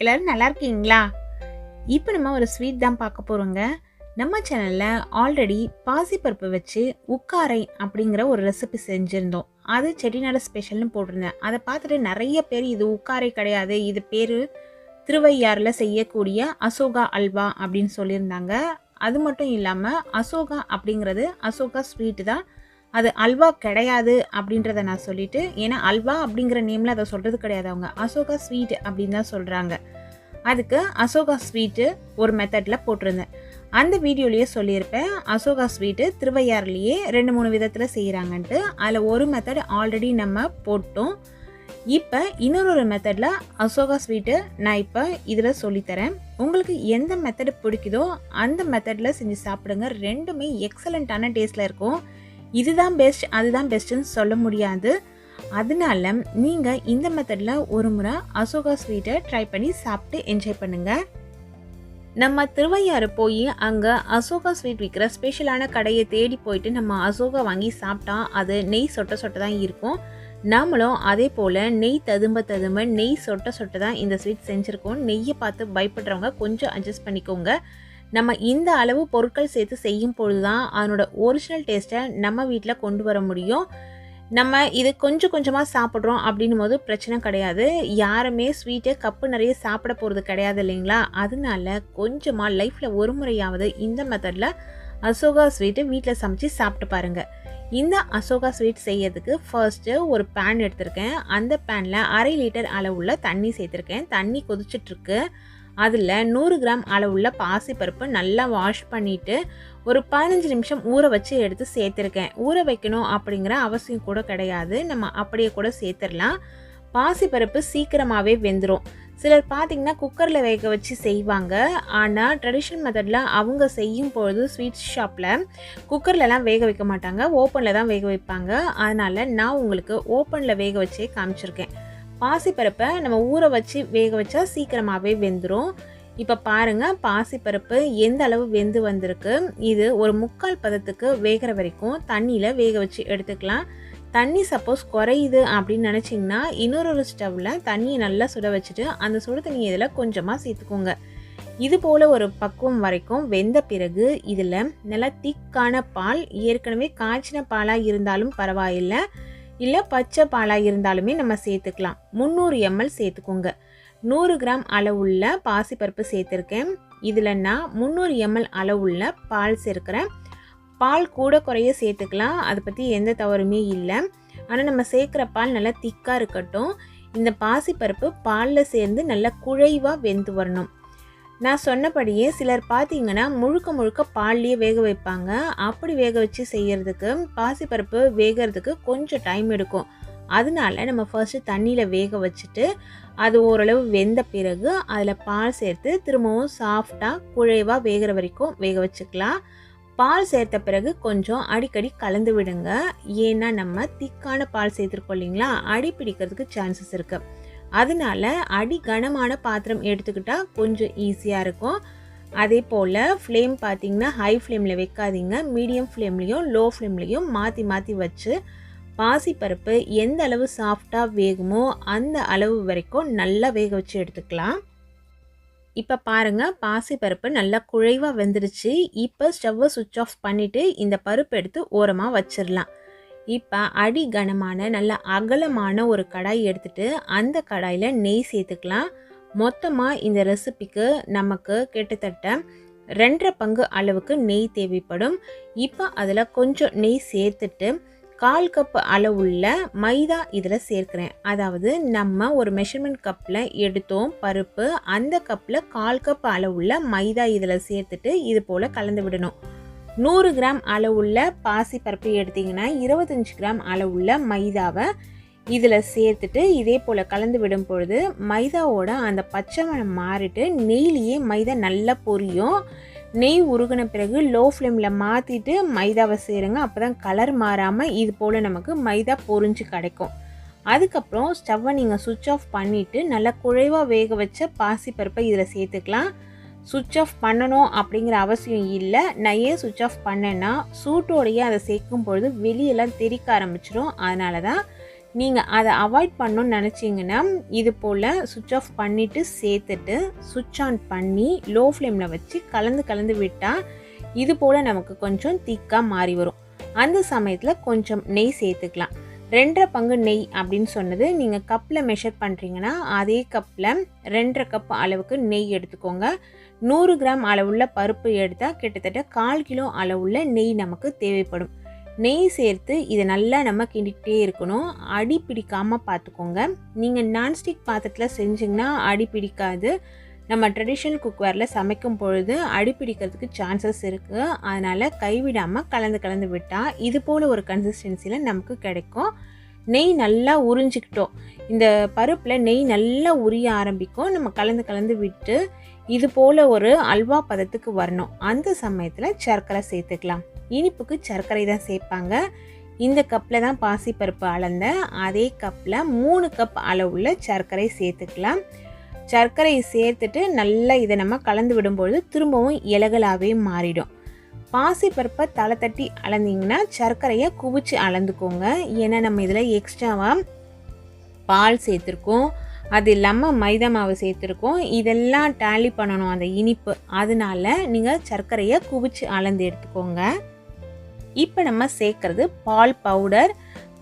எல்லோரும் நல்லா இருக்கீங்களா? இப்போ நம்ம ஒரு ஸ்வீட் தான் பார்க்க போகிறோங்க நம்ம சேனலில் ஆல்ரெடி பாசிப்பருப்பு வச்சு உக்காரை அப்படிங்கிற ஒரு ரெசிபி செஞ்சுருந்தோம். அது செட்டிநாடு ஸ்பெஷல்னு போட்டிருந்தேன். அதை பார்த்துட்டு நிறைய பேர் இது உக்காரை கிடையாது இது பேர் திருவையாறில் செய்யக்கூடிய அசோகா அல்வா அப்படின்னு சொல்லியிருந்தாங்க. அது மட்டும் இல்லாமல் அசோகா அப்படிங்கிறது அசோகா ஸ்வீட்டு தான். அது அல்வா கிடையாது அப்படின்றத நான் சொல்லிட்டு ஏன்னா அல்வா அப்படிங்கிற நேமில் அதை சொல்கிறது கிடையாது அவங்க. அசோகா ஸ்வீட் அப்படின்னு தான் சொல்கிறாங்க அதுக்கு அசோகா ஸ்வீட்டு ஒரு மெத்தடில் போட்டிருந்தேன். அந்த வீடியோலேயே சொல்லியிருப்பேன் அசோகா ஸ்வீட்டு திருவையாறுலேயே ரெண்டு மூணு விதத்தில் செய்கிறாங்கன்ட்டு அதில் ஒரு மெத்தட் ஆல்ரெடி நம்ம போட்டோம். இப்போ இன்னொரு ஒரு மெத்தடில் அசோகா ஸ்வீட்டு நான் இப்போ இதில் சொல்லித்தரேன். உங்களுக்கு எந்த மெத்தடு பிடிக்குதோ அந்த மெத்தடில் செஞ்சு சாப்பிடுங்க. ரெண்டுமே எக்ஸலண்ட்டான டேஸ்ட்டில் இருக்கும். இதுதான் பெஸ்ட் அதுதான் பெஸ்ட்டுன்னு சொல்ல முடியாது. அதனால நீங்கள் இந்த மெத்தடில் ஒரு முறை அசோகா ஸ்வீட்டை ட்ரை பண்ணி சாப்பிட்டு என்ஜாய் பண்ணுங்கள் நம்ம திருவையாறு போய் அங்கே அசோகா ஸ்வீட் விற்கிற ஸ்பெஷலான கடையை தேடி போயிட்டு நம்ம அசோகா வாங்கி சாப்பிட்டா அது நெய் சொட்ட சொட்ட தான் இருக்கும். நாமளும் அதே போல் நெய் ததும்ப ததும்ப நெய் சொட்ட சொட்ட தான் இந்த ஸ்வீட் செஞ்சுருக்கோம். நெய்யை பார்த்து பயப்படுறவங்க கொஞ்சம் அட்ஜஸ்ட் பண்ணிக்கோங்க. நம்ம இந்த அளவு பொருட்கள் சேர்த்து செய்யும் பொழுது தான் அதனோட ஒரிஜினல் டேஸ்ட்டை நம்ம வீட்டில் கொண்டு வர முடியும். நம்ம இது கொஞ்சம் கொஞ்சமாக சாப்பிட்றோம் அப்படின்னும் போது பிரச்சனை கிடையாது. யாருமே ஸ்வீட்டை கப்பு நிறைய சாப்பிட போகிறது கிடையாது இல்லைங்களா? அதனால கொஞ்சமாக லைஃப்பில் ஒரு முறையாவது இந்த மெத்தடில் அசோகா ஸ்வீட்டு வீட்டில் சமைச்சு சாப்பிட்டு பாருங்கள் இந்த அசோகா ஸ்வீட் செய்யறதுக்கு ஃபர்ஸ்ட்டு ஒரு பேன் எடுத்திருக்கேன். அந்த பேனில் அரை லிட்டர் அளவுள்ள தண்ணி சேர்த்துருக்கேன். தண்ணி கொதிச்சிட்ருக்கு அதில் நூறு கிராம் அளவுள்ள பாசிப்பருப்பு நல்லா வாஷ் பண்ணிவிட்டு ஒரு பதினஞ்சு நிமிஷம் ஊற வச்சு எடுத்து சேர்த்துருக்கேன். ஊற வைக்கணும் அப்படிங்கிற அவசியம் கூட கிடையாது. நம்ம அப்படியே கூட சேர்த்துடலாம் பாசிப்பருப்பு சீக்கிரமாகவே வெந்துடும் சிலர் பார்த்திங்கன்னா குக்கரில் வேக வச்சு செய்வாங்க. ஆனால் ட்ரெடிஷ்னல் மெத்தடில் அவங்க செய்யும் பொழுது ஸ்வீட் ஷாப்பில் குக்கர்லலாம் வேக வைக்க மாட்டாங்க. ஓப்பனில் தான் வேக வைப்பாங்க. அதனால் நான் உங்களுக்கு ஓப்பனில் வேக வச்சே காமிச்சிருக்கேன். பாசிப்பருப்பை நம்ம ஊற வச்சு வேக வச்சா சீக்கிரமாகவே வெந்துடும் இப்போ பாருங்கள் பாசிப்பருப்பு எந்த அளவு வெந்து வந்திருக்கு? இது ஒரு முக்கால் பதத்துக்கு வேகிற வரைக்கும் தண்ணியில் வேக வச்சு எடுத்துக்கலாம். தண்ணி சப்போஸ் குறையுது அப்படின்னு நினச்சிங்கன்னா இன்னொரு ஒரு ஸ்டவ்வில் தண்ணியை நல்லா சுட வச்சுட்டு அந்த சுடு தண்ணி இதில் கொஞ்சமாக சேர்த்துக்கோங்க. இது போல் ஒரு பக்குவம் வரைக்கும் வெந்த பிறகு இதில் நல்லா திக்கான பால் ஏற்கனவே காய்ச்சின பாலாக இருந்தாலும் பரவாயில்லை. இல்லை பச்சை பாலாக இருந்தாலுமே நம்ம சேர்த்துக்கலாம். முந்நூறு எம்எல் சேர்த்துக்கோங்க. நூறு கிராம் அளவுள்ள பாசிப்பருப்பு சேர்த்துருக்கேன். இதில் நான் முந்நூறு எம்எல் அளவுள்ள பால் சேர்க்குறேன். பால் கூட குறைய சேர்த்துக்கலாம். அதை பற்றி எந்த தவறுமே இல்லை. ஆனால் நம்ம சேர்க்குற பால் நல்லா திக்காக இருக்கட்டும். இந்த பாசிப்பருப்பு பாலில் சேர்ந்து நல்லா குழைவாக வெந்து வரணும். நான் சொன்னபடியே சிலர் பார்த்தீங்கன்னா முழுக்க முழுக்க பால்லையே வேக வைப்பாங்க. அப்படி வேக வச்சு செய்கிறதுக்கு பாசிப்பருப்பு வேகிறதுக்கு கொஞ்சம் டைம் எடுக்கும். அதனால நம்ம ஃபர்ஸ்ட்டு தண்ணியில் வேக வச்சுட்டு அது ஓரளவு வெந்த பிறகு அதில் பால் சேர்த்து திரும்பவும் சாஃப்டாக குழைவாக வேகிற வரைக்கும் வேக வச்சுக்கலாம். பால் சேர்த்த பிறகு கொஞ்சம் அடிக்கடி கலந்து விடுங்க. ஏன்னா நம்ம திக்கான பால் சேர்த்துருக்கோம் இல்லைங்களா? அடி பிடிக்கிறதுக்கு சான்சஸ் இருக்குது அதனால அடி கனமான பாத்திரம் எடுத்துக்கிட்டால் கொஞ்சம் ஈஸியாக இருக்கும். அதே போல் ஃப்ளேம் பார்த்தீங்கன்னா ஹை ஃப்ளேமில் வைக்காதீங்க. மீடியம் ஃப்ளேம்லேயும் லோ ஃப்ளேம்லேயும் மாற்றி மாற்றி வச்சு பாசிப்பருப்பு எந்த அளவு சாஃப்டாக வேகுமோ அந்த அளவு வரைக்கும் நல்லா வேக வச்சு எடுத்துக்கலாம். இப்போ பாருங்கள் பாசிப்பருப்பு நல்லா குழைவாக வெந்துருச்சு. இப்போ ஸ்டவ்வை சுவிட்ச் ஆஃப் பண்ணிவிட்டு இந்த பருப்பு எடுத்து ஓரமாக வச்சிடலாம் இப்போ அடி கனமான நல்ல அகலமான ஒரு கடாய் எடுத்துட்டு அந்த கடாயில் நெய் சேர்த்துக்கலாம். மொத்தமாக இந்த ரெசிபிக்கு நமக்கு கிட்டத்தட்ட ரெண்டரை பங்கு அளவுக்கு நெய் தேவைப்படும். இப்போ அதில் கொஞ்சம் நெய் சேர்த்துட்டு கால் கப் அளவுள்ள மைதா இதில் சேர்க்குறேன். அதாவது நம்ம ஒரு மெஷர்மெண்ட் கப்பில் எடுத்தோம் பருப்பு அந்த கப்பில் கால் கப் அளவுள்ள மைதா இதில் சேர்த்துட்டு இது போல் கலந்து விடணும். நூறு கிராம் அளவுள்ள பாசி பருப்பு எடுத்திங்கன்னா இருபத்தஞ்சி கிராம் அளவுள்ள மைதாவை இதில் சேர்த்துட்டு இதே போல் கலந்து விடும் பொழுது மைதாவோட அந்த பச்சை மணம் மாறிட்டு நெய்லேயே மைதா நல்லா பொரியும். நெய் உருகின பிறகு லோ ஃப்ளேமில் மாற்றிட்டு மைதாவை சேருங்க. அப்போ தான் கலர் மாறாமல் இது போல் நமக்கு மைதா பொரிஞ்சு கிடைக்கும். அதுக்கப்புறம் ஸ்டவ்வை நீங்கள் சுவிட்ச் ஆஃப் பண்ணிவிட்டு நல்லா குழைவாக வேக வச்ச பாசிப்பருப்பை இதில் சேர்த்துக்கலாம். சுவிட்ச் ஆஃப் பண்ணணும் அப்படிங்கிற அவசியம் இல்லை. நான் ஏன் சுவிட்ச் ஆஃப் பண்ணேன்னா சூட்டோடையே அதை சேர்க்கும் பொழுது வெளியெல்லாம் தெறிக்க ஆரம்பிச்சிடும் அதனால தான் நீங்கள் அதை அவாய்ட் பண்ணணும்னு நினச்சிங்கன்னா இது போல் சுவிட்ச் ஆஃப் பண்ணிவிட்டு சேர்த்துட்டு சுவிட்ச் ஆன் பண்ணி லோ ஃப்ளேமில் வச்சு கலந்து கலந்து விட்டால் இது போல் நமக்கு கொஞ்சம் திக்காக மாறி வரும். அந்த சமயத்தில் கொஞ்சம் நெய் சேர்த்துக்கலாம். ரெண்டரை பங்கு நெய் அப்படின்னு சொன்னது. நீங்கள் கப்பில் மெஷர் பண்ணுறீங்கன்னா அதே கப்பில் ரெண்டரை கப் அளவுக்கு நெய் எடுத்துக்கோங்க. நூறு கிராம் அளவுள்ள பருப்பு எடுத்தால் கிட்டத்தட்ட கால் கிலோ அளவுள்ள நெய் நமக்கு தேவைப்படும். நெய் சேர்த்து இதை நல்லா நம்ம கிண்டிக்கிட்டே இருக்கணும். அடி பிடிக்காமல் பார்த்துக்கோங்க. நீங்கள் நான்ஸ்டிக் பாத்திரத்தில் செஞ்சிங்கன்னா அடி பிடிக்காது. நம்ம ட்ரெடிஷ்னல் குக்வேரில் சமைக்கும் பொழுது அடிப்பிடிக்கிறதுக்கு சான்சஸ் இருக்குது அதனால் கைவிடாமல் கலந்து கலந்து விட்டால் இது போல் ஒரு கன்சிஸ்டன்சியில் நமக்கு கிடைக்கும். நெய் நல்லா உறிஞ்சிக்கிட்டோம். இந்த பருப்பில் நெய் நல்லா உரிய ஆரம்பிக்கும். நம்ம கலந்து கலந்து விட்டு இது போல் ஒரு அல்வா பதத்துக்கு வரணும். அந்த சமயத்தில் சர்க்கரை சேர்த்துக்கலாம். இனிப்புக்கு சர்க்கரை தான் சேர்ப்பாங்க. இந்த கப்பில் தான் பாசிப்பருப்பு அளந்த அதே கப்பில் மூணு கப் அளவுள்ள சர்க்கரை சேர்த்துக்கலாம். சர்க்கரையை சேர்த்துட்டு நல்லா இதை நம்ம கலந்து விடும்பொழுது திரும்பவும் இலகலாகவே மாறிடும். பாசிப்பருப்பை தலை தட்டி அளந்தீங்கன்னா சர்க்கரையை குவிச்சு அளந்துக்கோங்க. ஏன்னா நம்ம இதில் எக்ஸ்ட்ராவாக பால் சேர்த்துருக்கோம். அது இல்லாமல் மைதா மாவு சேர்த்துருக்கோம். இதெல்லாம் டேலி பண்ணணும் அந்த இனிப்பு. அதனால நீங்கள் சர்க்கரையை குவிச்சு அளந்து எடுத்துக்கோங்க. இப்போ நம்ம சேர்க்குறது பால் பவுடர்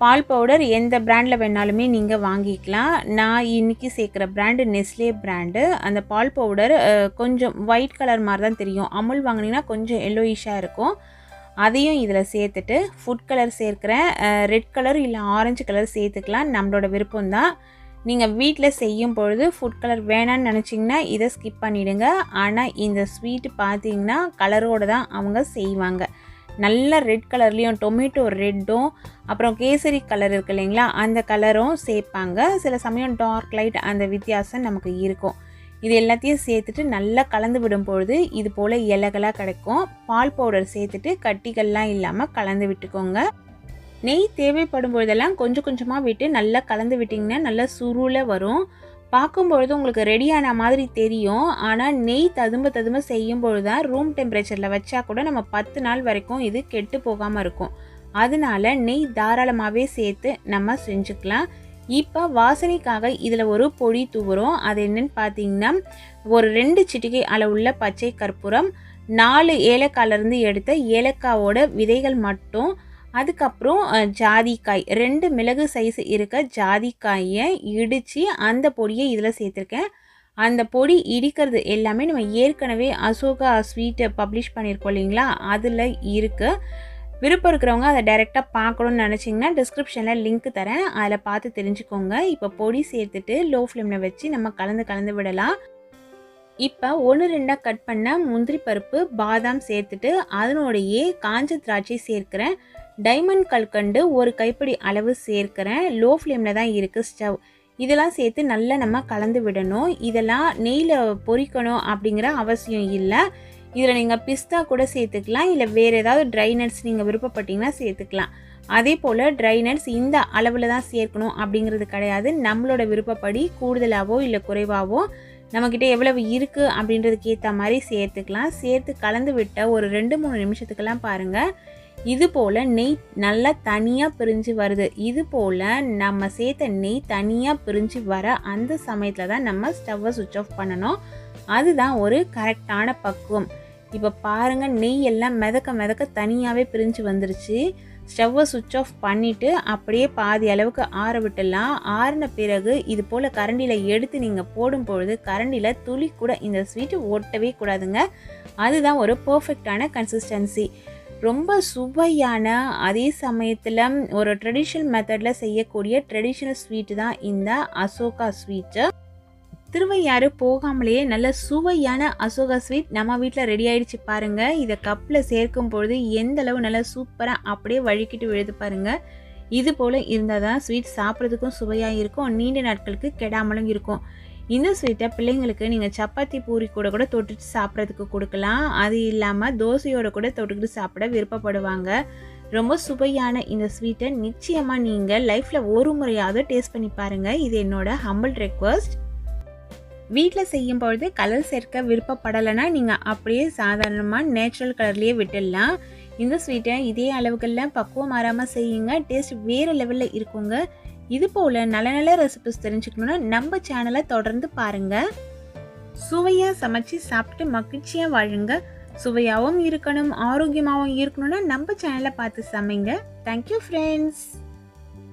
பால் பவுடர் எந்த பிராண்டில் வேணாலுமே நீங்கள் வாங்கிக்கலாம். நான் இன்றைக்கி சேர்க்குற பிராண்டு நெஸ்லே பிராண்டு அந்த பால் பவுடர் கொஞ்சம் ஒயிட் கலர் மாதிரி தான் தெரியும். அமுல் வாங்கினீங்கன்னா கொஞ்சம் எல்லோயிஷாக இருக்கும். அதையும் இதில் சேர்த்துட்டு ஃபுட் கலர் சேர்க்குறேன். ரெட் கலர் இல்லை ஆரஞ்சு கலர் சேர்த்துக்கலாம். நம்மளோட விருப்பம் தான். நீங்கள் வீட்டில் செய்யும் பொழுது ஃபுட் கலர் வேணான்னு நினச்சிங்கன்னா இதை ஸ்கிப் பண்ணிவிடுங்க ஆனால் இந்த ஸ்வீட்டு பார்த்தீங்கன்னா கலரோடு தான் அவங்க செய்வாங்க. நல்ல ரெட் கலர்லேயும் டொமேட்டோ ரெட்டும் அப்புறம் கேசரி கலர் இருக்கு இல்லைங்களா? அந்த கலரும் சேர்ப்பாங்க. சில சமயம் டார்க் லைட் அந்த வித்தியாசம் நமக்கு இருக்கும். இது எல்லாத்தையும் சேர்த்துட்டு நல்லா கலந்து விடும் பொழுது இது போல் இலைகளாக கிடைக்கும். பால் பவுடர் சேர்த்துட்டு கட்டிகள்லாம் இல்லாமல் கலந்து விட்டுக்கோங்க. நெய் தேவைப்படும் பொழுதெல்லாம் கொஞ்சம் கொஞ்சமாக விட்டு நல்லா கலந்து விட்டிங்கன்னா நல்லா சுருளை வரும். பார்க்கும்பொழுது உங்களுக்கு ரெடியான மாதிரி தெரியும். ஆனால் நெய் ததும்ப ததும்ப செய்யும் பொழுது தான் ரூம் டெம்பரேச்சரில் வச்சா கூட நம்ம பத்து நாள் வரைக்கும் இது கெட்டு போகாமல் இருக்கும். அதனால நெய் தாராளமாகவே சேர்த்து நம்ம செஞ்சுக்கலாம். இப்போ வாசனைக்காக இதில் ஒரு பொடி தூவுறோம் அது என்னன்னு பார்த்தீங்கன்னா ஒரு ரெண்டு சிட்டிகை அளவுள்ள பச்சை கற்பூரம் நாலு ஏலக்காயிலிருந்து எடுத்த ஏலக்காவோட விதைகள் மட்டும் அதுக்கப்புறம் ஜாதிக்காய். ரெண்டு மிளகு சைஸ் இருக்க ஜாதிக்காயை இடித்து அந்த பொடியை இதில் சேர்த்துருக்கேன். அந்த பொடி இடிக்கிறது எல்லாமே நம்ம ஏற்கனவே அசோகா ஸ்வீட்டை பப்ளிஷ் பண்ணியிருக்கோம் இல்லைங்களா? அதில் இருக்குது விருப்பம் இருக்கிறவங்க அதை டைரெக்டாக பார்க்கணுன்னு நினச்சிங்கன்னா டிஸ்கிரிப்ஷனில் லிங்க் தரேன். அதில் பார்த்து தெரிஞ்சுக்கோங்க. இப்போ பொடி சேர்த்துட்டு லோ ஃப்ளேமில் வச்சு நம்ம கலந்து கலந்து விடலாம். இப்போ ஒன்று ரெண்டாக கட் பண்ண முந்திரி பருப்பு பாதாம் சேர்த்துட்டு அதனோடையே காஞ்ச திராட்சை சேர்க்குறேன். டைமண்ட் கல்கண்டு ஒரு கைப்பிடி அளவு சேர்க்குறேன். லோ ஃப்ளேமில் தான் இருக்குது ஸ்டவ் இதெல்லாம் சேர்த்து நல்லா நம்ம கலந்து விடணும். இதெல்லாம் நெய்யில் பொறிக்கணும் அப்படிங்கிற அவசியம் இல்லை. இதில் நீங்கள் பிஸ்தா கூட சேர்த்துக்கலாம். இல்லை வேறு ஏதாவது ட்ரை நட்ஸ் நீங்கள் விருப்பப்பட்டீங்கன்னா சேர்த்துக்கலாம். அதே போல் ட்ரை நட்ஸ் இந்த அளவில் தான் சேர்க்கணும் அப்படிங்கிறது கிடையாது. நம்மளோட விருப்பப்படி கூடுதலாகவோ இல்லை குறைவாகவோ நம்மக்கிட்ட எவ்வளவு இருக்குது அப்படின்றதுக்கு ஏற்ற மாதிரி சேர்த்துக்கலாம். சேர்த்து கலந்து விட்ட ஒரு ரெண்டு மூணு நிமிஷத்துக்கெல்லாம் பாருங்கள் இது போல் நெய் நல்லா தனியாக பிரிஞ்சு வருது. இது போல் நம்ம சேர்த்த நெய் தனியாக பிரிஞ்சு வர அந்த சமயத்தில் தான் நம்ம ஸ்டவ்வை சுவிட்ச் ஆஃப் பண்ணணும். அதுதான் ஒரு கரெக்டான பக்குவம். இப்போ பாருங்கள் நெய் எல்லாம் மிதக்க மிதக்க தனியாகவே பிரிஞ்சு வந்துருச்சு. ஸ்டவ்வை சுவிட்ச் ஆஃப் பண்ணிவிட்டு அப்படியே பாதி அளவுக்கு ஆற விட்டுடலாம். ஆறின பிறகு இது போல் கரண்டியில் எடுத்து நீங்கள் போடும் பொழுது கரண்டியில் துளி கூட இந்த ஸ்வீட்டு ஒட்டவே கூடாதுங்க. அதுதான் ஒரு பர்ஃபெக்டான கன்சிஸ்டன்சி ரொம்ப சுவையான அதே சமயத்தில் ஒரு ட்ரெடிஷ்னல் மெத்தடில் செய்யக்கூடிய ட்ரெடிஷ்னல் ஸ்வீட்டு தான் இந்த அசோகா ஸ்வீட்டு திருவையாறு போகாமலேயே நல்ல சுவையான அசோகா ஸ்வீட் நம்ம வீட்டில் ரெடி ஆயிடுச்சு பாருங்க. இதை கப்பில் சேர்க்கும் பொழுது எந்த அளவு நல்லா சூப்பராக அப்படியே வழுக்கிட்டு விழுது பாருங்க. இது போல் இருந்தால் தான் ஸ்வீட் சாப்பிட்றதுக்கும் சுவையாக இருக்கும். நீண்ட நாட்களுக்கு கெடாமலும் இருக்கும். இந்த ஸ்வீட்டை பிள்ளைங்களுக்கு நீங்கள் சப்பாத்தி பூரி கூட கூட தொட்டுட்டு சாப்பிட்றதுக்கு கொடுக்கலாம். அது இல்லாமல் தோசையோட கூட தொட்டுக்கிட்டு சாப்பிட விருப்பப்படுவாங்க. ரொம்ப சுவையான இந்த ஸ்வீட்டை நிச்சயமாக நீங்கள் லைஃப்பில் ஒரு முறையாவது டேஸ்ட் பண்ணி பாருங்கள் இது என்னோட ஹம்பிள் ரெக்வஸ்ட் வீட்டில் செய்யும் பொழுது கலர் சேர்க்க விருப்பப்படலைன்னா நீங்கள் அப்படியே சாதாரணமாக நேச்சுரல் கலர்லேயே விட்டுடலாம். இந்த ஸ்வீட்டை இதே அளவுகளில் பக்குவம் மாறாமல் செய்யுங்க. டேஸ்ட் வேறு லெவலில் இருக்குங்க. இது போல் நல்ல நல்ல ரெசிபிஸ் தெரிஞ்சுக்கணுன்னா நம்ம சேனலை தொடர்ந்து பாருங்கள் சுவையாக சமைச்சு சாப்பிட்டு மகிழ்ச்சியாக வாழுங்க. சுவையாகவும் இருக்கணும் ஆரோக்கியமாகவும் இருக்கணும்னா நம்ம சேனலை பார்த்து சமைங்க. Thank you friends